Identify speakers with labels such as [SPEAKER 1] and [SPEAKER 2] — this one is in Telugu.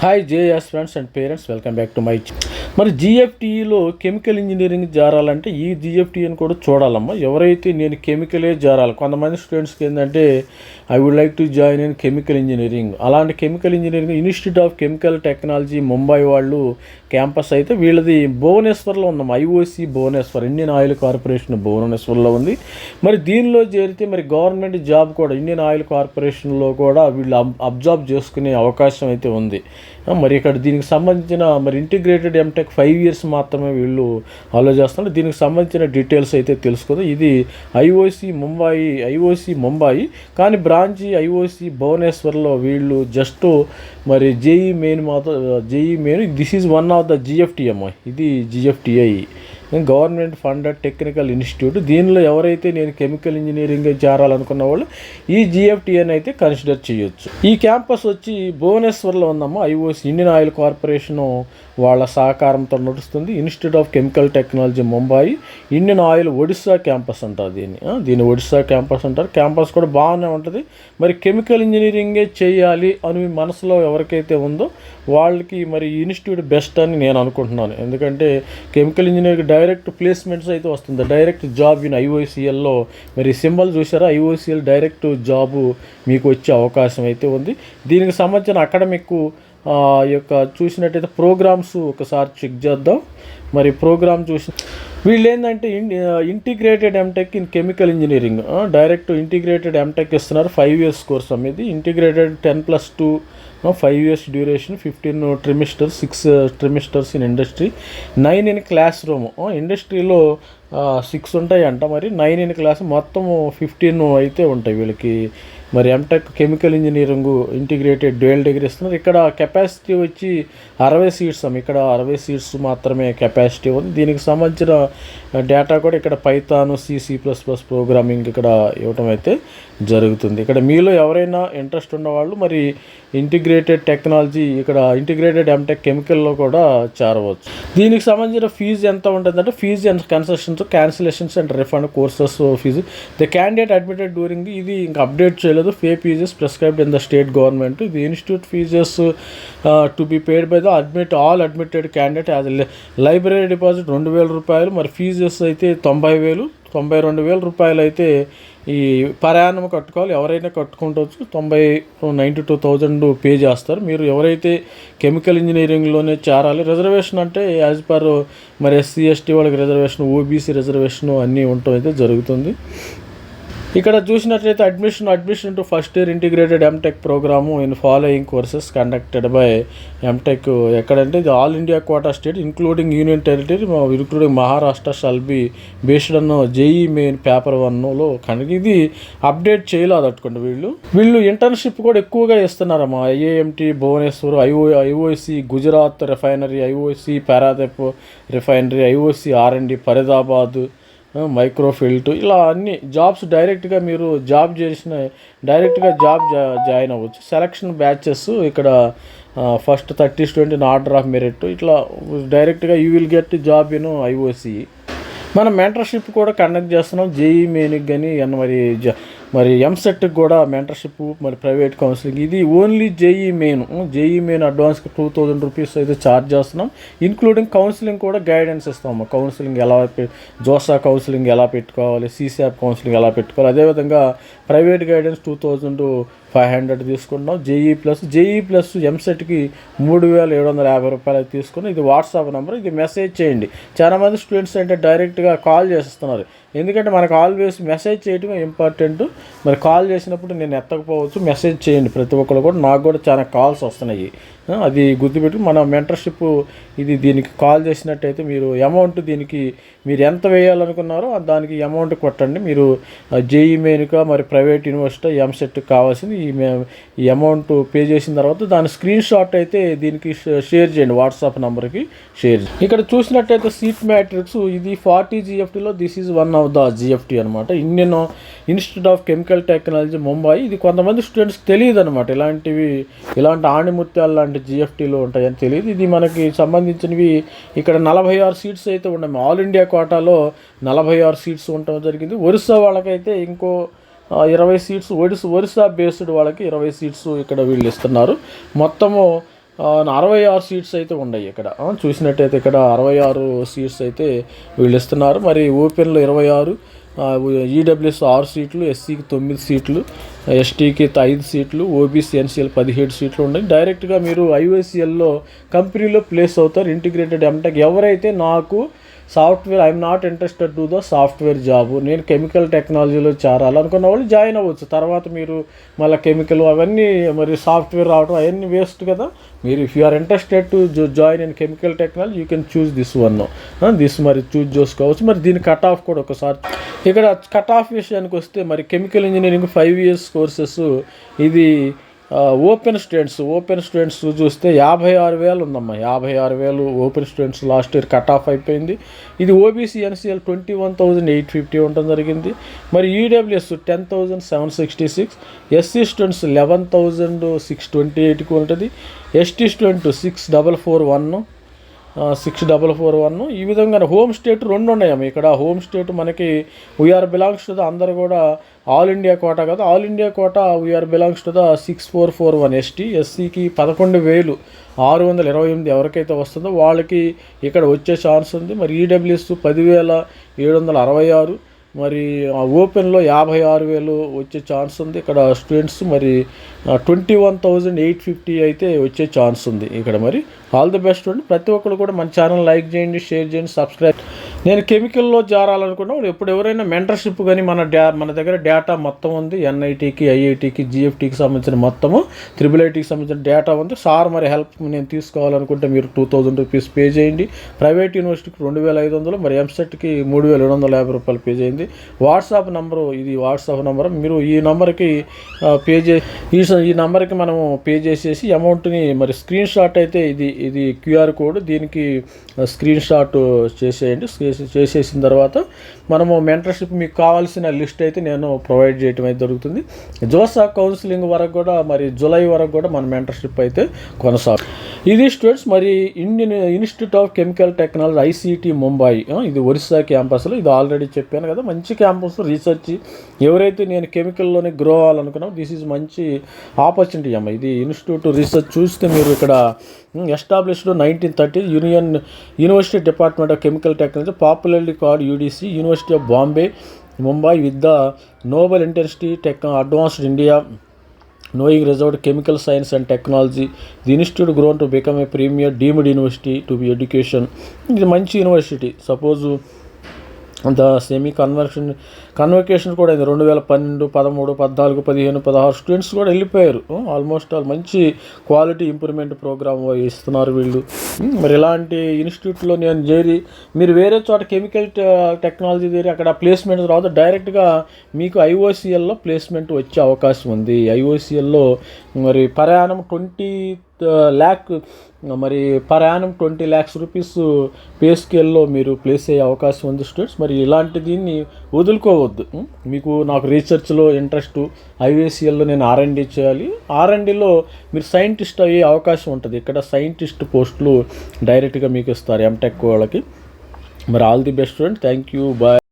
[SPEAKER 1] Hi JS friends and parents, welcome back to my channel. మరి జిఎఫ్టీలో కెమికల్ ఇంజనీరింగ్ జారాలంటే ఈ జిఎఫ్టీని కూడా చూడాలమ్మా. ఎవరైతే నేను కెమికలే జారాలి కొంతమంది స్టూడెంట్స్కి ఏంటంటే I would like to join in chemical engineering అలాంటి chemical engineering institute of chemical technology Mumbai వాళ్ళు క్యాంపస్ అయితే వీళ్ళది భువనేశ్వర్లో ఉందమ్మా. IOC Bhubaneswar Indian oil corporation భువనేశ్వర్లో ఉంది. మరి దీనిలో చేరితే మరి గవర్నమెంట్ జాబ్ కూడా ఇండియన్ ఆయిల్ కార్పొరేషన్లో కూడా వీళ్ళు అబ్ చేసుకునే అవకాశం అయితే ఉంది. మరి ఇక్కడ దీనికి సంబంధించిన మరి ఇంటిగ్రేటెడ్ ఎంటెక్ ఫైవ్ ఇయర్స్ మాత్రమే వీళ్ళు అలో చేస్తున్నారు దీనికి సంబంధించిన డీటెయిల్స్ అయితే తెలుసుకుందాం. ఇది ఐఓసి ముంబాయి ఐఓసి ముంబాయి కానీ బ్రాంచి ఐఓసి భువనేశ్వర్లో వీళ్ళు జస్ట్ మరి జేఈ మెయిన్ మాత్రం JEE Main this is one of the GFTMI ఇది GFTI government funded technical institute. దీనిలో ఎవరైతే నేను కెమికల్ ఇంజనీరింగ్ చేరాలనుకున్న వాళ్ళు ఈ జిఎఫ్టిఎన్ అయితే కన్సిడర్ చేయొచ్చు. ఈ క్యాంపస్ వచ్చి భువనేశ్వర్లో ఉందమ్మా ఐఓసి ఇండియన్ ఆయిల్ కార్పొరేషను వాళ్ళ సహకారంతో నడుస్తుంది. Institute of chemical technology Mumbai Indian oil Odisha campus అంటారు దీన్ని. దీన్ని ఒడిస్సా క్యాంపస్ అంటారు. క్యాంపస్ కూడా బాగానే ఉంటుంది. మరి కెమికల్ ఇంజనీరింగే చేయాలి అని మీ మనసులో ఎవరికైతే ఉందో వాళ్ళకి మరి ఇన్స్టిట్యూట్ బెస్ట్ అని నేను అనుకుంటున్నాను. ఎందుకంటే కెమికల్ ఇంజనీరింగ్ డైరెక్ట్ ప్లేస్మెంట్స్ అయితే వస్తుంది. డైరెక్ట్ జాబ్ ఇన్ ఐఓసిఎల్లో మరి సింబల్ చూసారా? ఐఓసిఎల్ డైరెక్ట్ జాబు మీకు వచ్చే అవకాశం అయితే ఉంది. దీనికి సంబంధించిన అకాడమిక్ యొక్క చూసినట్టయితే ప్రోగ్రామ్స్ ఒకసారి చెక్ చేద్దాం. మరి ప్రోగ్రామ్ చూసి వీళ్ళు ఏంటంటే integrated MTech in chemical engineering direct integrated MTech ఇస్తున్నారు. ఫైవ్ ఇయర్స్ కోర్స్ అనేది integrated ten plus two five years duration fifteen trimesters six trimesters in industry nine in classroom ఇండస్ట్రీలో సిక్స్ ఉంటాయి అంట మరి నైన్ ఇన్ క్లాస్ మొత్తం ఫిఫ్టీన్ అయితే ఉంటాయి వీళ్ళకి. మరి MTech chemical engineering integrated dual degree ఇస్తున్నారు. ఇక్కడ కెపాసిటీ వచ్చి అరవై సీట్స్ ఇక్కడ అరవై సీట్స్ మాత్రమే కెపాసిటీ ఉంది. దీనికి సంబంధించిన డేటా కూడా ఇక్కడ Python C C plus plus programming ఇక్కడ ఇవ్వటం అయితే జరుగుతుంది. ఇక్కడ మీలో ఎవరైనా ఇంట్రెస్ట్ ఉన్నవాళ్ళు మరి ఇంటిగ్రేటెడ్ టెక్నాలజీ ఇక్కడ ఇంటిగ్రేటెడ్ ఎంటెక్ కెమికల్లో కూడా చేరవచ్చు. దీనికి సంబంధించిన ఫీజు ఎంత ఉంటుందంటే fee and concessions cancellations and refund courses fee the candidate admitted during ఇది ఇంకా అప్డేట్ చేయలేదు. Pay fees prescribed in the state government the institute fees to be paid by the admit all admitted candidate as library deposit రెండు వేల రూపాయలు. మరి ఫీజెస్ అయితే తొంభై వేలు. తొంభై రెండు వేల రూపాయలు అయితే ఈ ప్రయాణం కట్టుకోవాలి. ఎవరైనా కట్టుకుంటవచ్చు తొంభై నైంటీ టూ థౌజండ్ పే చేస్తారు. మీరు ఎవరైతే కెమికల్ ఇంజనీరింగ్లోనే చేరాలి రిజర్వేషన్ అంటే యాజ్ పర్ మరి ఎస్సీ ఎస్టీ వాళ్ళకి రిజర్వేషన్ ఓబీసీ రిజర్వేషన్ అన్నీ ఉండటం అయితే జరుగుతుంది. ఇక్కడ చూసినట్లయితే admission admission to first year integrated MTech programme in following courses conducted by MTech ఎక్కడంటే ఇది all India quota state including union territory including Maharashtra shall be based అన్న జేఈ మెయిన్ పేపర్ వన్లో కనుక ఇది అప్డేట్ చేయలేదు అట్టుకోండి వీళ్ళు. వీళ్ళు ఇంటర్న్షిప్ కూడా ఎక్కువగా ఇస్తున్నారమ్మా IAMT Bhubaneswar IO IOC Gujarat refinery IOC Paradip refinery IOC RMD Faridabad మైక్రోఫిల్ట్ ఇలా అన్ని జాబ్స్ డైరెక్ట్గా మీరు జాబ్ చేసిన డైరెక్ట్గా జాబ్ జా జాయిన్ అవ్వచ్చు. సెలక్షన్ బ్యాచెస్ ఇక్కడ first thirty student in order of merit ఇట్లా డైరెక్ట్గా you will get job in IOC మనం మెంటర్షిప్ కూడా కండక్ట్ చేస్తున్నాం. జేఈ మెయిన్కి కానీ మరి జా మరి ఎంసెట్కి కూడా మెంటర్షిప్ మరి ప్రైవేట్ కౌన్సిలింగ్ ఇది only JEE Main JEE Main అడ్వాన్స్కి two thousand rupees అయితే ఛార్జ్ చేస్తున్నాం. ఇంక్లూడింగ్ కౌన్సిలింగ్ కూడా గైడెన్స్ ఇస్తాము కౌన్సిలింగ్ ఎలా జోసా కౌన్సిలింగ్ ఎలా పెట్టుకోవాలి? సీసాప్ కౌన్సిలింగ్ ఎలా పెట్టుకోవాలి? అదేవిధంగా private guidance two thousand five hundred తీసుకుంటున్నాం. జేఈ ప్లస్ జేఈ ప్లస్ ఎంసెట్కి మూడు వేల ఏడు వందల యాభై రూపాయలు తీసుకుని ఇది వాట్సాప్ నెంబర్ ఇది మెసేజ్ చేయండి. చాలా మంది స్టూడెంట్స్ అంటే డైరెక్ట్గా కాల్ చేస్తున్నారు ఎందుకంటే మనకు ఆల్వేస్ మెసేజ్ చేయడం ఇంపార్టెంట్ మరి కాల్ చేసినప్పుడు నేను ఎత్తకపోవచ్చు మెసేజ్ చేయండి ప్రతి ఒక్కరు కూడా. నాకు కూడా చాలా కాల్స్ వస్తున్నాయి. అది గుర్తుపెట్టి మన మెంటర్షిప్ ఇది దీనికి కాల్ చేసినట్టయితే మీరు అమౌంట్ దీనికి మీరు ఎంత వేయాలనుకున్నారో దానికి అమౌంట్ కొట్టండి. మీరు జేఈ మెయిన్గా మరి ప్రైవేట్ యూనివర్సిటీ ఎంసెట్ కావాల్సింది ఈ ఈ అమౌంట్ పే చేసిన తర్వాత దాని స్క్రీన్ షాట్ అయితే దీనికి షేర్ చేయండి. వాట్సాప్ నెంబర్కి షేర్ చేయండి. ఇక్కడ చూసినట్టయితే సీట్ మ్యాట్రిక్స్ ఇది forty జీఎఫ్టీలో this is one of the GFT అనమాట Indian institute of chemical technology Mumbai ఇది కొంతమంది స్టూడెంట్స్కి తెలియదు అనమాట ఇలాంటివి ఇలాంటి ఆణిముత్యాలు లాంటి జిఎఫ్టీలో ఉంటాయని తెలియదు. ఇది మనకి సంబంధించినవి ఇక్కడ నలభై ఆరు సీట్స్ అయితే ఉన్నాయి. ఆల్ ఇండియా కోటాలో నలభై ఆరు సీట్స్ ఉండటం జరిగింది. ఒరిస్సా వాళ్ళకైతే ఇంకో ఇరవై సీట్స్ ఒడిస్ ఒరిస్సా బేస్డ్ వాళ్ళకి ఇరవై సీట్స్ ఇక్కడ వీళ్ళు ఇస్తున్నారు. మొత్తము అరవై ఆరు సీట్స్ అయితే ఉన్నాయి ఇక్కడ. చూసినట్టయితే ఇక్కడ అరవై ఆరు సీట్స్ అయితే వీళ్ళు ఇస్తున్నారు. మరి ఓపెన్లో ఇరవై ఆరు ఈడబ్ల్యూఎస్ ఆరు సీట్లు ఎస్సీకి తొమ్మిది సీట్లు ఎస్టీకి ఐదు సీట్లు ఓబీసీ ఎన్సీఎల్ పదిహేడు సీట్లు ఉన్నాయి. డైరెక్ట్గా మీరు ఐఓసీఎల్లో కంపెనీలో ప్లేస్ అవుతారు. ఇంటిగ్రేటెడ్ ఎంటెక్ ఎవరైతే నాకు software I'm not interested to the software job. నేను కెమికల్ టెక్నాలజీలో చేరాలనుకున్న వాళ్ళు జాయిన్ అవ్వచ్చు. తర్వాత మీరు మళ్ళీ కెమికల్ అవన్నీ మరి సాఫ్ట్వేర్ రావడం అవన్నీ వేస్ట్ కదా. మీరు if you are interested to join in chemical technology you can choose this one this మరి చూస్ చేసుకోవచ్చు. మరి దీని కట్ ఆఫ్ కూడా ఒకసారి. ఇక్కడ కట్ ఆఫ్ విషయానికి వస్తే మరి chemical engineering five years courses ఇది ఓపెన్ స్టూడెంట్స్ ఓపెన్ స్టూడెంట్స్ చూస్తే యాభై ఆరు వేలు ఉందమ్మా. యాభై ఆరు వేలు open students last year cut off అయిపోయింది. ఇది OBC NCL twenty one thousand eight fifty ఉండడం జరిగింది. మరి EWS ten thousand seven sixty six SC students eleven thousand six twenty ఎయిట్కి ఉంటుంది. ST student six double four one six double four one ఈ విధంగా హోమ్ స్టేట్ రెండు ఉన్నాయమ్మ ఇక్కడ హోమ్ స్టేట్ మనకి we are belongs to the అందరు కూడా ఆల్ ఇండియా కోటా కదా. All India quota we are belongs to the six four four one ST ఎస్సీకి పదకొండు వేలు ఆరు వందల ఇరవై ఎనిమిది ఎవరికైతే వస్తుందో వాళ్ళకి ఇక్కడ వచ్చే ఛాన్స్ ఉంది. మరి ఈడబ్ల్యూఎస్ పదివేల ఏడు వందల అరవై ఆరు. మరి ఆ ఓపెన్లో యాభై ఆరు వేలు వచ్చే ఛాన్స్ ఉంది. ఇక్కడ స్టూడెంట్స్ మరి twenty one thousand eight fifty అయితే వచ్చే ఛాన్స్ ఉంది. ఇక్కడ మరి ఆల్ ది బెస్ట్ అండి. ప్రతి ఒక్కరు కూడా మన ఛానల్ లైక్ చేయండి షేర్ చేయండి సబ్స్క్రైబ్ నేను కెమికల్లో జారాలనుకున్నా ఇప్పుడు ఎవరైనా మెంటర్షిప్ కానీ మన డా మన దగ్గర డేటా మొత్తం ఉంది. ఎన్ఐటీకి ఐఐటికి జిఎఫ్టీకి సంబంధించిన మొత్తము త్రిబుల్ ఐటీకి సంబంధించిన డేటా ఉంది. సార్ మరి హెల్ప్ నేను తీసుకోవాలనుకుంటే మీరు టూ థౌజండ్ రూపీస్ పే చేయండి. ప్రైవేట్ యూనివర్సిటీకి రెండు వేల ఐదు వందలు మరి ఎంసెట్కి మూడు వేల ఏడు వందల యాభై రూపాయలు పే చేయండి. వాట్సాప్ నంబరు ఇది వాట్సాప్ నంబర్. మీరు ఈ నంబర్కి పే చే ఈ ఈ నంబర్కి మనము పే చేసేసి అమౌంట్ని మరి స్క్రీన్ షాట్ అయితే ఇది ఇది క్యూఆర్ కోడ్. దీనికి స్క్రీన్ షాట్ చేసేయండి. చేసి- చేసేసిన తర్వాత మనము మెంటర్షిప్ మీకు కావాల్సిన లిస్ట్ అయితే నేను ప్రొవైడ్ చేయటం అయితే జరుగుతుంది. జోసా కౌన్సిలింగ్ వరకు కూడా మరి జూలై వరకు కూడా మన మెంటర్షిప్ అయితే కొనసాగు ఇది స్టూడెంట్స్ మరి Indian institute of chemical technology ICT Mumbai ఇది ఒరిస్సా క్యాంపస్లో ఇది ఆల్రెడీ చెప్పాను కదా మంచి క్యాంపస్ రీసెర్చ్ ఎవరైతే నేను కెమికల్లోనే గ్రో అవ్వాలనుకున్నాం దిస్ ఈజ్ మంచి ఆపర్చునిటీ అమ్మ. ఇది ఇన్స్టిట్యూట్ రీసెర్చ్ చూస్తే మీరు ఇక్కడ established nineteen thirty union university department of chemical technology popularly car UDC university of Bombay Mumbai with the noble intercity tech advanced India knowing reserved chemical science and technology the institute grown to become a premier deemed university to be education. ఇది మంచి university. Suppose the semi conversion convocation కూడా అయింది. రెండు వేల పన్నెండు పదమూడు పద్నాలుగు పదిహేను పదహారు స్టూడెంట్స్ కూడా వెళ్ళిపోయారు. ఆల్మోస్ట్ ఆల్ మంచి క్వాలిటీ ఇంప్రూవ్మెంట్ ప్రోగ్రామ్ ఇస్తున్నారు వీళ్ళు. మరి ఇలాంటి ఇన్స్టిట్యూట్లో నేను చేరి మీరు వేరే చోట కెమికల్ టెక్నాలజీ చేరి అక్కడ ప్లేస్మెంట్ తర్వాత డైరెక్ట్గా మీకు ఐఓసిఎల్లో ప్లేస్మెంట్ వచ్చే అవకాశం ఉంది. ఐఓసిఎల్లో మరి ప్రయాణం ట్వంటీ ల్యాక్ మరి per annum twenty lakhs rupees pay స్కేల్లో మీరు ప్లేస్ అయ్యే అవకాశం ఉంది స్టూడెంట్స్. మరి ఇలాంటి దీన్ని వదులుకోవద్దు. మీకు నాకు రీసెర్చ్లో ఇంట్రెస్ట్ ఐవేసిఎల్లో నేను ఆర్ఎండి చేయాలి. ఆర్ఎండిలో మీరు సైంటిస్ట్ అయ్యే అవకాశం ఉంటుంది. ఇక్కడ సైంటిస్ట్ పోస్టులు డైరెక్ట్గా మీకు ఇస్తారు ఎంటెక్ వాళ్ళకి. మరి all the best student thank you. Bye.